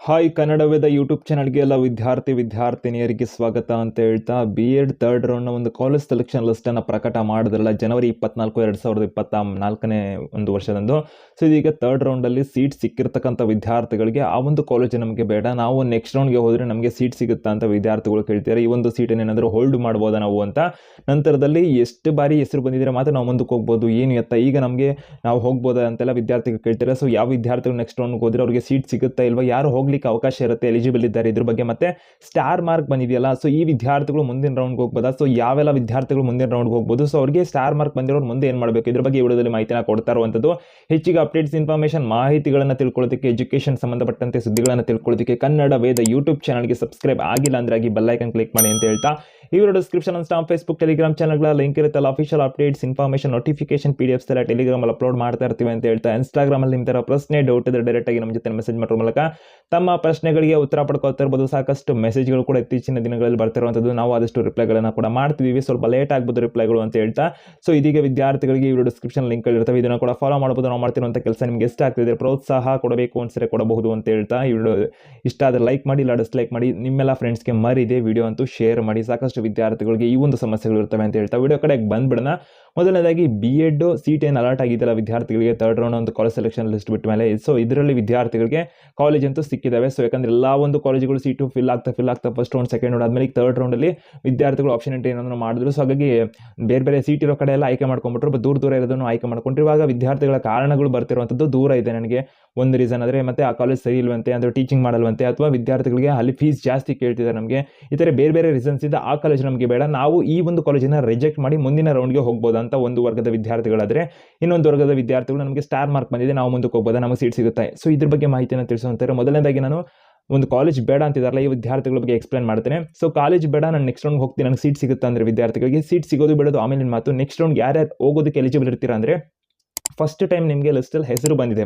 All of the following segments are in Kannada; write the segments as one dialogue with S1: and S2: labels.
S1: ಹಾಯ್ ಕನ್ನಡವೇದ ಯೂಟ್ಯೂಬ್ ಚಾನಲ್ಗೆ ಎಲ್ಲ ವಿದ್ಯಾರ್ಥಿ, ವಿದ್ಯಾರ್ಥಿನಿಯರಿಗೆ ಸ್ವಾಗತ ಅಂತ ಹೇಳ್ತಾ ಬಿ ಎಡ್ ತರ್ಡ್ ರೌಂಡ್ನ ಒಂದು ಕಾಲೇಜ್ ಸೆಲೆಕ್ಷನ್ ಲಿಸ್ಟನ್ನು ಪ್ರಕಟ ಮಾಡಿದ್ರಲ್ಲ, ಜನವರಿ ಇಪ್ಪತ್ನಾಲ್ಕು, ಎರಡು ಸಾವಿರದ ಇಪ್ಪತ್ತ ನಾಲ್ಕನೇ ಒಂದು ವರ್ಷದಂದು. ಸೊ ಇದೀಗ ತರ್ಡ್ ರೌಂಡಲ್ಲಿ ಸೀಟ್ ಸಿಕ್ಕಿರ್ತಕ್ಕಂಥ ವಿದ್ಯಾರ್ಥಿಗಳಿಗೆ ಆ ಒಂದು ಕಾಲೇಜ್ ನಮಗೆ ಬೇಡ, ನಾವು ನೆಕ್ಸ್ಟ್ ರೌಂಡ್ಗೆ ಹೋದರೆ ನಮಗೆ ಸೀಟ್ ಸಿಗುತ್ತಾ ಅಂತ ವಿದ್ಯಾರ್ಥಿಗಳು ಕೇಳ್ತಾರೆ ಈ ಒಂದು ಸೀಟನ್ನು ಏನಾದರೂ ಹೋಲ್ಡ್ ಮಾಡ್ಬೋದಾ ನಾವು ಅಂತ. ನಂತರದಲ್ಲಿ ಎಷ್ಟು ಬಾರಿ ಹೆಸರು ಬಂದಿದ್ರೆ ಮಾತ್ರ ನಾವು ಮುಂದಕ್ಕೆ ಹೋಗ್ಬೋದು, ಏನು ಎತ್ತ, ಈಗ ನಮಗೆ ನಾವು ಹೋಗ್ಬೋದಾ ಅಂತೆಲ್ಲ ವಿದ್ಯಾರ್ಥಿಗಳು ಕೇಳ್ತಾರೆ ಸೊ ಯಾವ ವಿದ್ಯಾರ್ಥಿಗಳು ನೆಕ್ಸ್ಟ್ ರೌಂಡ್ಗೆ ಹೋದರೆ ಅವರಿಗೆ ಸೀಟ್ ಸಿಗುತ್ತಾ ಇಲ್ವಾ, ಯಾರು ಹೋಗ್ಲಿಕ್ಕೆ ಅವಕಾಶ ಇರುತ್ತೆ ಎಲಿಜಿಬಲ್ ಇದ್ದಾರೆ, ಇದ್ರ ಬಗ್ಗೆ ಮತ್ತೆ ಸ್ಟಾರ್ ಮಾರ್ಕ್ ಬಂದಿದೆಯಲ್ಲ ಸೊ ಈ ವಿದ್ಯಾರ್ಥಿಗಳು ಮುಂದಿನ ರೌಂಡ್ಗೆ ಹೋಗ್ಬೋದಾ? ಸೊ ಯಾವೆಲ್ಲ ವಿದ್ಯಾರ್ಥಿಗಳು ಮುಂದಿನ ರೌಂಡ್ಗೆ ಹೋಗ್ಬೋದು? ಸೊ ಅವ್ರಿಗೆ ಸ್ಟಾರ್ ಮಾರ್ಕ್ ಬಂದಿರೋರು ಮುಂದೆ ಏನು ಮಾಡಬೇಕು? ಇದ್ರ ಬಗ್ಗೆ ವಿಡಿಯೋದಲ್ಲಿ ಮಾಹಿತಿನ ಕೊಡ್ತಾ ಇರುವಂಥದ್ದು ಹೆಚ್ಚಿಗೆ ಅಪ್ಡೇಟ್ಸ್ ಇನ್ಫಾರ್ಮೇಷನ್ ಮಾಹಿತಿಗಳನ್ನು ತಿಳ್ಕೊಳ್ಳೋದಕ್ಕೆ ಎಜುಕೇಷನ್ ಸಂಬಂಧಪಟ್ಟಂತೆ ಸುದ್ದಿಗಳನ್ನು ತಿಳ್ಕೊಳ್ಳೋದಕ್ಕೆ ಕನ್ನಡ ವೇದ ಯೂಟ್ಯೂಬ್ ಚಾನಲ್ಗೆ ಸಬ್ಸ್ಕ್ರೈಬ್ ಆಗಿಲ್ಲ ಅಂದ್ರೆ ಆಗಿ ಬೆಲ್ಲೈಕನ್ ಕ್ಲಿಕ್ ಮಾಡಿ ಅಂತ ಹೇಳ್ತಾ, ಈ ವಿಡಿಯೋ ಡಿಸ್ಕ್ರಿಪ್ಷನ್ ಅಂತ ಫೇಸ್ಬುಕ್ ಟೆಲಿಗ್ರಾಮ್ ಚಾನಲ್ಗಳ ಲಿಂಕ್ ಇರುತ್ತಲ್ಲ official updates information notification P D Fs ಎಲ್ಲ ಟೆಲಿಗ್ರಾಮಲ್ಲಿ ಅಪ್ಲೋಡ್ ಮಾಡ್ತಾ ಇರ್ತೀವಿ ಅಂತ ಹೇಳ್ತಾ ಇನ್ಸ್ಟಾಗ್ರಾಮಲ್ಲಿ ನಿಮ್ಮ ಥರ ಪ್ರಶ್ನೆ ಡೌಟ್ ಇದ್ರೆ ಡೈರೆಕ್ಟ್ ಆಗಿ ನಮ್ಮ ಜೊತೆ ಮೆಸೇಜ್ ಮಾಡೋ ಮೂಲಕ. ತಮ್ಮ ಪ್ರಶ್ನೆಗಳಿಗೆ ಉತ್ತರ ಪಡ್ಕೊಳ್ತಾ ಇರ್ಬೋದು ಸಾಕಷ್ಟು ಮೆಸೇಜ್ಗಳು ಕೂಡ ಇತ್ತೀಚಿನ ದಿನಗಳಲ್ಲಿ ಬರ್ತಿರುವಂಥದ್ದು. ನಾವು ಆದಷ್ಟು ರಿಪ್ಲೈಗಳನ್ನು ಕೂಡ ಮಾಡ್ತಿದ್ದೀವಿ ಸ್ವಲ್ಪ ಲೇಟ್ ಆಗ್ಬೋದು ರಿಪ್ಲೈಗಳು ಅಂತ ಹೇಳ್ತಾ. ಸೊ ಇದೀಗ ವಿದ್ಯಾರ್ಥಿಗಳಿಗೆ ಇವರು ಡಿಸ್ಕ್ರಿಪ್ಷನ್ ಲಿಂಕ್ ಇರ್ತವೆ. ಇದನ್ನು ಕೂಡ ಫಾಲೋ ಮಾಡ್ಬೋದು. ನಾವು ಮಾಡ್ತಿರುವಂಥ ಕೆಲಸ ನಿಮಗೆ ಇಷ್ಟ ಆಗ್ತಿದೆ ಪ್ರೋತ್ಸಾಹ ಕೊಡಬೇಕು ಅನ್ಸರೆ ಕೊಡಬಹುದು ಅಂತ ಹೇಳ್ತಾ ಇವರು ಇಷ್ಟ ಆದರೆ ಲೈಕ್ ಮಾಡಿ, ಇಲ್ಲ ಡಿಸ್ಲೈಕ್ ಮಾಡಿ, ನಿಮ್ಮೆಲ್ಲ ಫ್ರೆಂಡ್ಸ್ಗೆ ಮರಿದೆ ವಿಡಿಯೋ ಅಂತೂ ಶೇರ್ ಮಾಡಿ. ಸಾಕಷ್ಟು ವಿದ್ಯಾರ್ಥಿಗಳಿಗೆ ಈ ಒಂದು ಸಮಸ್ಯೆಗಳು ಇರ್ತವೆ ಅಂತ ಹೇಳ್ತಾ. ವಿಡಿಯೋ ಕಡೆಗೆ ಬಂದ್ಬಿಡೋಣ. ಮೊದಲನೇದಾಗಿ ಬಿ ಎಡ್ ಸೀಟ್ ಏನು ಅಲರ್ಟ್ ಆಗಿದ್ದಲ್ಲ ವಿದ್ಯಾರ್ಥಿಗಳಿಗೆ ಥರ್ಡ್ ರೌಂಡ್ ಒಂದು ಕಾಲೇಜ್ ಸೆಲೆಕ್ಷನ್ ಲಿಸ್ಟ್ ಬಿಟ್ಟ ಮೇಲೆ. ಸೊ ಇದರಲ್ಲಿ ವಿದ್ಯಾರ್ಥಿಗಳಿಗೆ ಕಾಲೇಜ್ ಅಂತೂ ಸಿಕ್ಕಿದ್ದಾವೆ ಸೊ ಯಾಕಂದ್ರೆ ಎಲ್ಲ ಒಂದು ಕಾಲೇಜುಗಳು ಸೀಟು ಫಿಲ್ ಆಗ್ತಾ ಫಿಲ್ ಆಗ್ತಾ ಫಸ್ಟ್ ರೌಂಡ್ ಸೆಕೆಂಡ್ ರೌಂಡ್ ಆದಮೇಲೆ ಥರ್ಡ್ ರೌಂಡಲ್ಲಿ ವಿದ್ಯಾರ್ಥಿಗಳು ಆಪ್ಷನ್ ಎಂಟ್ರಿ ಏನಾದ್ರು ಮಾಡಿದ್ರು. ಸೊ ಹಾಗಾಗಿ ಬೇರೆ ಬೇರೆ ಸೀಟ್ ಇರೋ ಕಡೆ ಎಲ್ಲ ಆಯ್ಕೆ ಮಾಡ್ಕೊಂಡ್ಬಿಟ್ರು. ಬಟ್ ದೂರ ದೂರ ಇರೋದನ್ನು ಆಯ್ಕೆ ಮಾಡ್ಕೊಂಡ್ರು. ಇವಾಗ ವಿದ್ಯಾರ್ಥಿಗಳ ಕಾರಣಗಳು ಬರ್ತಿರುವಂಥದ್ದು ದೂರ ಇದೆ ನನಗೆ. ಒಂದು ರೀಸನ್ ಅಂದರೆ ಮತ್ತೆ ಆ ಕಾಲೇಜ್ ಸರಿ ಇಲ್ವಂತೆ, ಅಂದರೆ ಟೀಚಿಂಗ್ ಮಾಡಲ್ವಂತೆ ಅಥವಾ ವಿದ್ಯಾರ್ಥಿಗಳಿಗೆ ಅಲ್ಲಿ ಫೀಸ್ ಜಾಸ್ತಿ ಕೇಳ್ತಿದ್ದಾರೆ ನಮಗೆ. ಥರ ಬೇರೆ ಬೇರೆ ರೀಸನ್ಸ್ ಇದೆ ಆ ಕಾಲೇಜ್ ನಮಗೆ ಬೇಡ. ನಾವು ಈ ಒಂದು ಕಾಲೇಜಿನ ರಿಜೆಕ್ಟ್ ಮಾಡಿ ಮುಂದಿನ ರೌಂಡ್ಗೆ ಹೋಗ್ಬೋದು ಅಂತ ಒಂದು ವರ್ಗದ ವಿದ್ಯಾರ್ಥಿಗಳಾದರೆ ಇನ್ನೊಂದು ವರ್ಗದ ವಿದ್ಯಾರ್ಥಿಗಳು ನಮಗೆ ಸ್ಟಾರ್ ಮಾರ್ಕ್ ಬಂದಿದೆ, ನಾವು ಮುಂದಕ್ಕೆ ಹೋಗ್ಬೋದಾ, ನಮಗೆ ಸೀಟ್ ಸಿಗುತ್ತೆ. ಸೊ ಇದ್ರ ಬಗ್ಗೆ ಮಾಹಿತಿಯನ್ನು ತಿಳಿಸುವಂತಾರೆ ಮೊದಲನೇದಾಗಿ ನಾನು ಒಂದು ಕಾಲೇಜ್ ಬೇಡ ಅಂತಿದಾರಲ್ಲ, ಈ ವಿದ್ಯಾರ್ಥಿಗಳ ಬಗ್ಗೆ ಎಕ್ಸ್ಪ್ಲೇನ್ ಮಾಡ್ತೇನೆ. ಸೊ ಕಾಲೇಜ್ ಬೇಡ, ನಾನು ನೆಕ್ಸ್ಟ್ ರೌಂಡ್ ಹೋಗ್ತೀನಿ ನನಗೆ ಸೀಟ್ ಸಿಗುತ್ತೆ ಅಂದರೆ ವಿದ್ಯಾರ್ಥಿಗಳಿಗೆ. ಸೀಟ್ ಸಿಗೋದು ಬಿಡೋದು ಆಮೇಲೆ ಮಾತು. ನೆಕ್ಸ್ಟ್ ರೌಂಡ್ ಯಾರ್ಯಾರು ಹೋಗೋದಕ್ಕೆ ಎಲಿಜಿಬಲ್ ಇರ್ತೀರಾ ಅಂದರೆ ಫಸ್ಟ್ ಟೈಮ್ ನಿಮಗೆ ಲಿಸ್ಟಲ್ಲಿ ಹೆಸರು ಬಂದಿದೆ.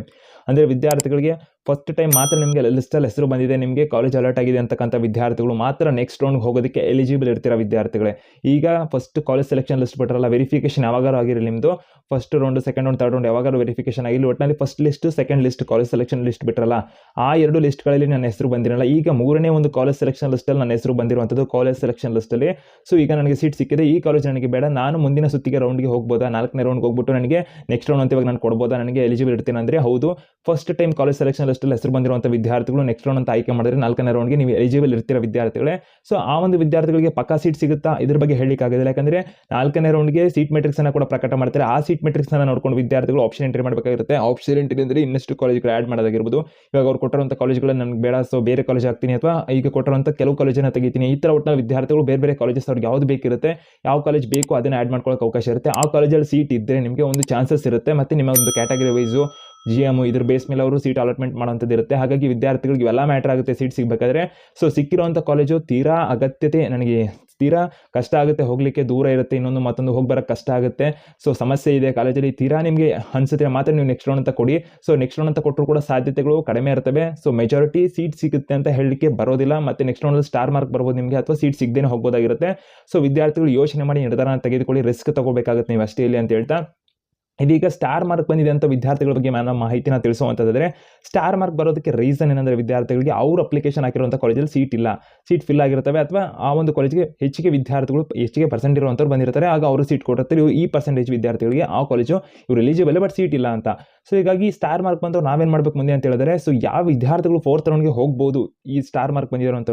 S1: ಅಂದರೆ ವಿದ್ಯಾರ್ಥಿಗಳಿಗೆ ಫಸ್ಟ್ ಟೈಮ್ ಮಾತ್ರ ನಿಮಗೆ ಲಿಸ್ಟಲ್ಲಿ ಹೆಸರು ಬಂದಿದೆ, ನಿಮಗೆ ಕಾಲೇಜ್ ಅಲರ್ಟ್ ಆಗಿದೆ ಅಂತಕ್ಕಂಥ ವಿದ್ಯಾರ್ಥಿಗಳು ಮಾತ್ರ ನೆಕ್ಸ್ಟ್ ರೌಂಡ್ಗೆ ಹೋಗೋದಕ್ಕೆ ಎಲಿಜಿಬಲ್ ಇರ್ತೀರ ವಿದ್ಯಾರ್ಥಿಗಳೇ? ಈಗ ಫಸ್ಟ್ ಕಾಲೇಜ್ ಸೆಲೆಕ್ಷನ್ ಲಿಸ್ಟ್ ಬಿಟ್ರಲ್ಲ ವೆರಿಫಿಕೇಶನ್ ಯಾವಾಗಾರು ಆಗಿರಲಿ ನಿಮ್ಮದು first round second round third round ಯಾವಾಗಾರು verification ಆಗಿಲ್ಲ. ಒಟ್ಟಿನಲ್ಲಿ first list second list college selection list ಬಿಟ್ರಲ್ಲ. ಆ ಎರಡು ಲಿಸ್ಟ್ಗಳಲ್ಲಿ ನನ್ನ ಹೆಸರು ಬಂದಿರಲ್ಲ. ಈಗ ಮೂರನೇ ಒಂದು ಕಾಲೇಜ್ ಸೆಲೆಕ್ಷನ್ ಲಿಸ್ಟಲ್ಲಿ ನನ್ನ ಹೆಸರು ಬಂದಿರುವಂಥದ್ದು ಕಾಲೇಜ್ ಸೆಲೆಕ್ಷನ್ ಲಿಸ್ಟಲ್ಲಿ ಸೊ ಈಗ ನನಗೆ ಸೀಟ್ ಸಿಕ್ಕಿದೆ. ಈ ಕಾಲೇಜ್ ನನಗೆ ಬೇಡ. ನಾನು ಮುಂದಿನ ಸುತ್ತಿಗೆ ರೌಂಡ್ಗೆ ಹೋಗ್ಬೋದಾ? ನಾಲ್ಕನೇ ರೌಂಡ್ಗೆ ಹೋಗ್ಬಿಟ್ಟು ನನಗೆ ನೆಕ್ಸ್ಟ್ ರೌಂಡ್ ಅಂತ ಇವಾಗ ನಾನು ಕೊಡ್ಬೋದಾ? ನನಗೆ ಎಲಿಜಿಬಲ್ ಇರ್ತೀನಿ ಅಂದರೆ ಹೌದು. ಫಸ್ಟ್ ಟೈಮ್ ಕಾಲೇಜ್ ಸೆಲೆಕ್ಷನ್ ಲಿಸ್ಟಲ್ಲಿ ಹೆಸರು ಬಂದಿರುವಂಥ ವಿದ್ಯಾರ್ಥಿಗಳು ನೆಕ್ಸ್ಟ್ ರೌಂಡ್ ಅಂತ ಆಯ್ಕೆ ಮಾಡಿದ್ರೆ ನಾಲ್ಕನೇ ರೌಂಡ್ಗೆ ನೀವು ಎಲಿಜಿಬಲ್ ಇರ್ತೀರ ವಿದ್ಯಾರ್ಥಿಗಳೇ. ಸೊ ಆ ಒಂದು ವಿದ್ಯಾರ್ಥಿಗಳಿಗೆ ಪಕ್ಕಾ ಸೀಟ್ ಸಿಗುತ್ತಾ? ಇದ್ರ ಬಗ್ಗೆ ಹೇಳಲಿಕ್ಕಾಗೋದಿಲ್ಲ ಯಾಕಂದರೆ ನಾಲ್ಕನೇ ರೌಂಡ್ಗೆ ಸೀಟ್ ಮೆಟ್ರಿಕ್ಸನ್ನು ಕೂಡ ಪ್ರಕಟ ಮಾಡ್ತಾರೆ. ಆ ಸೀಟ್ ಮೆಟ್ರಿಕ್ಸನ್ನು ನೋಡ್ಕೊಂಡು ವಿದ್ಯಾರ್ಥಿಗಳು ಆಪ್ಷನ್ ಎಂಟ್ರಿ ಮಾಡಬೇಕಾಗಿರುತ್ತೆ. ಆಪ್ಷನ್ ಎಂಟ್ರಿ ಅಂದರೆ ಇನ್ನಷ್ಟು ಕಾಲೇಜ್ಗಳು ಆ್ಯಡ್ ಮಾಡೋದಾಗಿರ್ಬೋದು. ಇವಾಗ ಅವ್ರು ಕೊಟ್ಟಿರುವಂಥ ಕಾಲೇಜ್ಗಳು ನನಗೆ ಬೇಡ ಸೊ ಬೇರೆ ಕಾಲೇಜ್ ಆಗ್ತೀನಿ ಅಥವಾ ಈಗ ಕೊಟ್ಟಿರುವಂಥ ಕೆಲವು ಕಾಲೇಜನ್ನು ತೆಗಿತೀನಿ. ಈ ಥರ ಒಟ್ಟಿನ ವಿದ್ಯಾರ್ಥಿಗಳು ಬೇರೆ ಬೇರೆ ಕಾಲೇಜಸ್ ಅವ್ರಿಗೆ ಯಾವ್ದು ಬೇಕಿರುತ್ತೆ, ಯಾವ ಕಾಲೇಜ್ ಬೇಕು ಅದನ್ನು ಆ್ಯಡ್ ಮಾಡ್ಕೊಳ್ಳೋಕೆ ಅವಕಾಶ ಇರುತ್ತೆ. ಆ ಕಾಲೇಜಲ್ಲಿ ಸೀಟ್ ಇದ್ದರೆ ನಿಮಗೆ ಒಂದು ಚಾನ್ಸಸ್ ಇರುತ್ತೆ ಮತ್ತು ನಿಮ್ಮ ಒಂದು ಕ್ಯಾಟಗರಿ ವೈಸು ಜಿ ಎಂ ಇದ್ರ ಬೇಸ್ ಮೇಲೆ ಅವರು ಸೀಟ್ ಅಲಾಟ್ಮೆಂಟ್ ಮಾಡೋಂಥದ್ದು ಇರುತ್ತೆ. ಹಾಗಾಗಿ ವಿದ್ಯಾರ್ಥಿಗಳಿಗೆ ಇವೆಲ್ಲ ಮ್ಯಾಟ್ರ್ ಆಗುತ್ತೆ ಸೀಟ್ ಸಿಗಬೇಕಾದ್ರೆ. ಸೊ ಸಿಕ್ಕಿರುವಂಥ ಕಾಲೇಜು ತೀರಾ ಅಗತ್ಯತೆ ನನಗೆ ತೀರಾ ಕಷ್ಟ ಆಗುತ್ತೆ, ಹೋಗಲಿಕ್ಕೆ ದೂರ ಇರುತ್ತೆ, ಇನ್ನೊಂದು ಮತ್ತೊಂದು ಹೋಗಿ ಬರೋಕ್ಕೆ ಕಷ್ಟ ಆಗುತ್ತೆ. ಸೊ ಸಮಸ್ಯೆ ಇದೆ ಕಾಲೇಜಲ್ಲಿ ತೀರಾ ನಿಮಗೆ ಅನಿಸುತ್ತೆ, ಮಾತ್ರ ನೀವು ನೆಕ್ಸ್ಟ್ ರೌಂಡ್ ಅಂತ ಕೊಡಿ. ಸೊ ನೆಕ್ಸ್ಟ್ ರೌಂಡ್ ಅಂತ ಕೊಟ್ಟರು ಕೂಡ ಸಾಧ್ಯತೆಗಳು ಕಡಿಮೆ ಇರ್ತವೆ. ಸೊ ಮೆಜಾರಿಟಿ ಸೀಟ್ ಸಿಗುತ್ತೆ ಅಂತ ಹೇಳಲಿಕ್ಕೆ ಬರೋದಿಲ್ಲ. ಮತ್ತು ನೆಕ್ಸ್ಟ್ ರೌಂಡಲ್ಲಿ ಸ್ಟಾರ್ ಮಾರ್ಕ್ ಬರ್ಬೋದು ನಿಮಗೆ, ಅಥವಾ ಸೀಟ್ ಸಿಗದೇನೆ ಹೋಗ್ಬೋದಾಗಿರುತ್ತೆ. ಸೊ ವಿದ್ಯಾರ್ಥಿಗಳು ಯೋಚನೆ ಮಾಡಿ ನಿರ್ಧಾರ ತೆಗೆದುಕೊಳ್ಳಿ ರಿಸ್ಕ್ ತಗೋಬೇಕಾಗುತ್ತೆ ನೀವು ಅಷ್ಟೇ ಇಲ್ಲಿ ಅಂತ ಹೇಳ್ತಾ. ಇದೀಗ ಸ್ಟಾರ್ ಮಾರ್ಕ್ ಬಂದಿದೆ ಅಂತ ವಿದ್ಯಾರ್ಥಿಗಳ ಬಗ್ಗೆ ನಾನು ಮಾಹಿತಿನ ತಿಳಿಸುವಂಥದ್ದಾದರೆ ಸ್ಟಾರ್ ಮಾರ್ಕ್ ಬರೋದಕ್ಕೆ ರೀಸನ್ ಏನಂದರೆ ವಿದ್ಯಾರ್ಥಿಗಳಿಗೆ ಅವ್ರ ಅಪ್ಲಿಕೇಶನ್ ಹಾಕಿರುವಂಥ ಕಾಲೇಜಲ್ಲಿ ಸೀಟ್ ಇಲ್ಲ. ಸೀಟ್ ಫಿಲ್ ಆಗಿರ್ತವೆ ಅಥವಾ ಆ ಒಂದು ಕಾಲೇಜಿಗೆ ಹೆಚ್ಚಿಗೆ ವಿದ್ಯಾರ್ಥಿಗಳು, ಹೆಚ್ಚಿಗೆ ಪರ್ಸೆಂಟ್ ಇರುವಂಥವ್ರು ಬಂದಿರ್ತಾರೆ, ಆಗ ಅವರು ಸೀಟ್ ಕೊಟ್ಟಿರ್ತಾರೆ. ಇವು ಈ ಪರ್ಸೆಂಟೇಜ್ ವಿದ್ಯಾರ್ಥಿಗಳಿಗೆ ಆ ಕಾಲೇಜು ಇವರು ಎಲಿಜಿಬಲ್ ಬಟ್ ಸೀಟ್ ಇಲ್ಲ ಅಂತ. ಸೊ ಹೀಗಾಗಿ ಸ್ಟಾರ್ ಮಾರ್ಕ್ ಬಂದವ್ರು ನಾವೇನು ಮಾಡಬೇಕು ಮುಂದೆ ಅಂತ ಹೇಳಿದ್ರೆ ಸೊ ಯಾವ ವಿದ್ಯಾರ್ಥಿಗಳು ಫೋರ್ತ್ ರೌಂಡ್ಗೆ ಹೋಗ್ಬೋದು ಈ ಸ್ಟಾರ್ ಮಾರ್ಕ್ ಬಂದಿರೋ ಅಂತ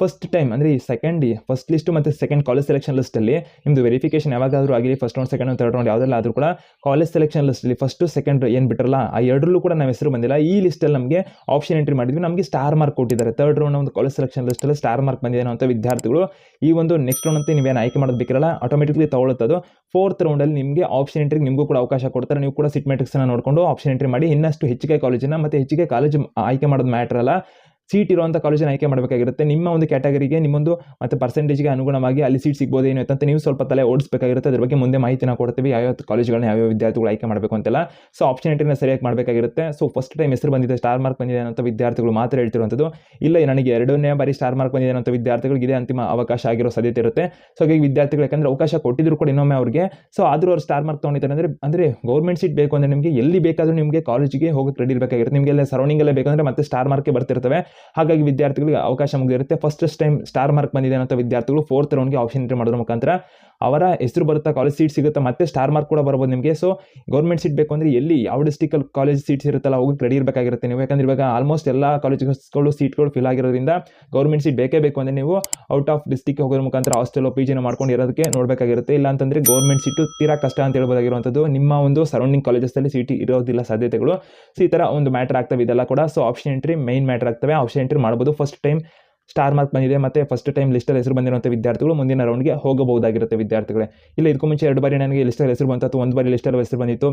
S1: ಫಸ್ಟ್ ಟೈಮ್ ಅಂದರೆ ಈ ಸೆಕೆಂಡ್ ಫಸ್ಟ್ ಲಿಸ್ಟು ಮತ್ತು ಸೆಕೆಂಡ್ ಕಾಲೇಜ್ ಸೆಲೆಕ್ಷನ್ ಲಿಸ್ಟಲ್ಲಿ ನಿಮ್ಮದು ವೆರಿಫಿಕೇಶನ್ ಯಾವಾಗಾದರೂ ಆಗಲಿ first round second third round ಯಾವುದೆಲ್ಲ ಆದರೂ ಕೂಡ ಕಾಲೇಜ್ ಸೆಲೆಕ್ಷನ್ ಲಿಸ್ಟಲ್ಲಿ ಫಸ್ಟು ಸೆಕೆಂಡ್ ಏನು ಬಿಟ್ಟರಲ್ಲ ಆ ಎರಡರಲ್ಲೂ ಕೂಡ ನಾವು ಹೆಸರು ಬಂದಿಲ್ಲ. ಈ ಲಿಸ್ಟಲ್ಲಿ ನಮಗೆ ಆಪ್ಷನ್ ಎಂಟ್ರಿ ಮಾಡಿದ್ವಿ. ನಮಗೆ ಸ್ಟಾರ್ ಮಾರ್ಕ್ ಕೊಟ್ಟಿದ್ದಾರೆ. ತರ್ಡ್ ರೌಂಡ್ ಒಂದು ಕಾಲೇಜ್ ಸೆಲೆಕ್ಷನ್ ಲಿಸ್ಟಲ್ಲಿ ಸ್ಟಾರ್ ಮಾರ್ಕ್ ಬಂದಿದೆ ಅಂತ ವಿದ್ಯಾರ್ಥಿಗಳು ಈ ಒಂದು ನೆಕ್ಸ್ಟ್ ರೌಂಡ್ ಅಂತ ನೀವೇನು ಆಯ್ಕೆ ಮಾಡೋದು ಬೇಕಿರಲ್ಲ ಆಟೋಮೆಟಿಕ್ಲಿ ತಗೊಳ್ತದು ಫೋರ್ತ್ ರೌಂಡಲ್ಲಿ ನಿಮಗೆ ಆಪ್ಷನ್ ಎಂಟ್ರಿಗೆ ನಿಮಗೂ ಕೂಡ ಅವಕಾಶ ಕೊಡ್ತಾರೆ. ನೀವು ಕೂಡ ಸಿಟ್ ಮೆಟ್ರಿಕ್ಸನ್ನು ನೋಡಿಕೊಂಡು ಆಪ್ಷನ್ ಎಂಟ್ರಿ ಮಾಡಿ ಇನ್ನಷ್ಟು ಹೆಚ್ಚಿಗೆ ಕಾಲೇಜಿನ ಮತ್ತು ಹೆಚ್ಚಿಗೆ ಕಾಲೇಜ್ ಆಯ್ಕೆ ಮಾಡೋದು ಮ್ಯಾಟ್ರಲ್ಲ ಸೀಟ್ ಇರುವಂಥ ಕಾಲೇಜನ್ನು ಆಯ್ಕೆ ಮಾಡಬೇಕಾಗಿರುತ್ತೆ. ನಿಮ್ಮ ಒಂದು ಕ್ಯಾಟಗರಿಗೆ ನಿಮ್ಮೊಂದು ಮತ್ತು ಪರ್ಸೆಂಟೇಜ್ಗೆ ಅನುಗುಣವಾಗಿ ಅಲ್ಲಿ ಸೀಟ್ ಸಿಗ್ಬೋದು ಏನು ಅಂತ ನೀವು ಸ್ವಲ್ಪ ತಲೆ ಓಡಿಸಬೇಕಾಗಿರುತ್ತೆ. ಅದ್ರ ಬಗ್ಗೆ ಮುಂದೆ ಮಾಹಿತಿನ ಕೊಡ್ತೀವಿ. ಯಾವ್ಯಾವ ಕಾಲೇಜ್ಗಳನ್ನ ಯಾವ್ಯಾವ ವಿದ್ಯಾರ್ಥಿಗಳು ಆಯ್ಕೆ ಮಾಡಬೇಕು ಅಂತೆಲ್ಲ. ಸೊ ಆಪ್ಷನ್ ಎಂಟ್ರಿನ ಸರಿಯಾಗಿ ಮಾಡಬೇಕಾಗಿರುತ್ತೆ. ಸೊ ಫಸ್ಟ್ ಟೈಮ್ ಹೆಸರು ಬಂದಿದೆ ಸ್ಟಾರ್ ಮಾರ್ಕ್ ಬಂದಿದೆ ಅಂತ ವಿದ್ಯಾರ್ಥಿಗಳು ಮಾತ್ರ ಹೇಳ್ತಿರುವಂಥದ್ದು. ಇಲ್ಲ, ನನಗೆ ಎರಡನೇ ಬಾರಿ ಸ್ಟಾರ್ ಮಾರ್ಕ್ ಬಂದಿದೆ ಅಂತ ವಿದ್ಯಾರ್ಥಿಗಳಿಗೆ ಇದೇ ಅಂತಿಮ ಅವಕಾಶ ಆಗಿರೋ ಸಾಧ್ಯತೆ ಇರುತ್ತೆ. ಸೊ ಹಾಗೆ ವಿದ್ಯಾರ್ಥಿಗಳು, ಯಾಕಂದರೆ ಅವಕಾಶ ಕೊಟ್ಟಿದ್ರು ಕೂಡ ಇನ್ನೊಮ್ಮೆ ಅವ್ರಿಗೆ. ಸೊ ಆದರೂ ಅವ್ರು ಸ್ಟಾರ್ ಮಾರ್ಕ್ ತೊಗೊಂಡಿದ್ದಾರೆ ಅಂದರೆ ಅಂದರೆ ಗೌರ್ಮೆಂಟ್ ಸೀಟ್ ಬೇಕು ಅಂದರೆ ನಿಮಗೆ ಎಲ್ಲಿ ಬೇಕಾದರೂ ನಿಮಗೆ ಕಾಲೇಜಿಗೆ ಹೋಗಕ್ಕೆ ರೆಡಿ ಇರಬೇಕಾಗಿರುತ್ತೆ. ನಿಮಗೆ ಎಲ್ಲ ಸರೌಂಡಿಂಗಲ್ಲೇ ಬೇಕಂದರೆ ಮತ್ತೆ ಸ್ಟಾರ್ ಮಾರ್ಕೆ ಬರ್ತಿರ್ತವೆ. ಹಾಗಾಗಿ ವಿದ್ಯಾರ್ಥಿಗಳಿಗೆ ಅವಕಾಶ ಮುಗಿದಿರುತ್ತೆ ಫಸ್ಟ್ ಟೈಮ್ ಸ್ಟಾರ್ ಮಾರ್ಕ್ ಬಂದಿದೆ ಅಂತ ವಿದ್ಯಾರ್ಥಿಗಳು ಫೋರ್ತ್ ರೌಂಡ್ಗೆ ಆಪ್ಷನ್ ಎಂಟ್ರಿ ಮಾಡೋದ್ರ ಮುಖಾಂತರ ಅವರ ಹೆಸರು ಬರುತ್ತಾ ಕಾಲೇಜ್ ಸೀಟ್ ಸಿಗುತ್ತೆ, ಮತ್ತೆ ಸ್ಟಾರ್ ಮಾರ್ಕ್ ಕೂಡ ಬರ್ಬೋದು ನಿಮಗೆ. ಸೊ ಗೌರ್ಮೆಂಟ್ ಸೀಟ್ ಬೇಕು ಅಂದರೆ ಎಲ್ಲಿ? ಯಾವ ಡಿಸ್ಟಿಕಲ್ಲಿ ಕಾಲೇಜ್ ಸೀಟ್ಸ್ ಇರುತ್ತಲ್ಲ, ಹೋಗಿ ರೆಡಿ ಇರಬೇಕಾಗಿರುತ್ತೆ ನೀವು. ಯಾಕಂದ್ರೆ ಇವಾಗ ಆಲ್ಮೋಸ್ಟ್ ಎಲ್ಲ ಕಾಲೇಜ್ಗಳು ಸೀಟ್ಗಳು ಫಿಲ್ ಆಗಿರೋದ್ರಿಂದ ಗೌರ್ಮೆಂಟ್ ಸೀಟ್ ಬೇಕೇ ಬೇಕು ಅಂದರೆ ನೀವು ಔಟ್ ಆಫ್ ಡಿಸ್ಟಿಕ್ ಹೋಗೋದ್ರ ಮುಖಾಂತರ ಹಾಸ್ಟೆಲ್ ಪಿ ಜಿನ ಮಾಡ್ಕೊಂಡು ಇರೋದಕ್ಕೆ ನೋಡಬೇಕಾಗಿರುತ್ತೆ. ಇಲ್ಲ ಅಂತಂದರೆ ಗೌರ್ಮೆಂಟ್ ಸೀಟು ತೀರಾ ಕಷ್ಟ ಅಂತ ಹೇಳ್ಬೋದಾಗಿರುವಂಥದ್ದು. ನಿಮ್ಮ ಒಂದು ಸರೌಂಡಿಂಗ್ ಕಾಲೇಜಸ್ಸಲ್ಲಿ ಸೀಟ್ ಇರೋದಿಲ್ಲ ಸಾಧ್ಯತೆಗಳು. ಸೊ ಈ ಥರ ಒಂದು ಮ್ಯಾಟರ್ ಆಗ್ತವೆ ಇದೆಲ್ಲ ಕೂಡ. So option entry main matter ಆಗ್ತವೆ. ಆಪ್ಷನ್ ಎಂಟ್ರಿ ಮಾಡ್ಬೋದು. ಫಸ್ಟ್ ಟೈಮ್ ಸ್ಟಾರ್ ಮಾರ್ಕ್ ಬಂದಿದೆ, ಮತ್ತು ಫಸ್ಟ್ ಟೈಮ್ ಲಿಸ್ಟಲ್ಲಿ ಹೆಸರು ಬಂದಿರುವಂಥ ವಿದ್ಯಾರ್ಥಿಗಳು ಮುಂದಿನ ರೌಂಡ್ಗೆ ಹೋಗಬಹುದಾಗಿರುತ್ತೆ ವಿದ್ಯಾರ್ಥಿಗಳೇ. ಇಲ್ಲ, ಇದಕ್ಕೂ ಮುಂಚೆ ಎರಡು ಬಾರಿ ನನಗೆ ಲಿಸ್ಟಲ್ಲಿ ಹೆಸರು ಬಂತು ಒಂದು ಬಾರಿ ಲಿಸ್ಟಲ್ಲಿ ಹೆಸರು ಬಂದಿತ್ತು.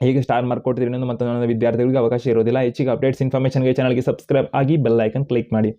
S1: ಹೇಗೆ ಸ್ಟಾರ್ ಮಾರ್ಕ್ ಕೊಡ್ತೀರಿ ಇನ್ನೊಂದು ಮತ್ತು ನನ್ನ ವಿದ್ಯಾರ್ಥಿಗಳಿಗೆ ಅವಕಾಶ ಇರೋದಿಲ್ಲ. ಹೆಚ್ಚಿಗೆ ಅಪ್ಡೇಟ್ಸ್ ಇನ್ಫಾರ್ಮೇಷನ್ಗೆ ಚಾನಲ್ಗೆ ಸಬ್ಸ್ಕ್ರೈಬ್ ಆಗಿ ಬೆಲ್ ಐಕನ್ ಕ್ಲಿಕ್ ಮಾಡಿ.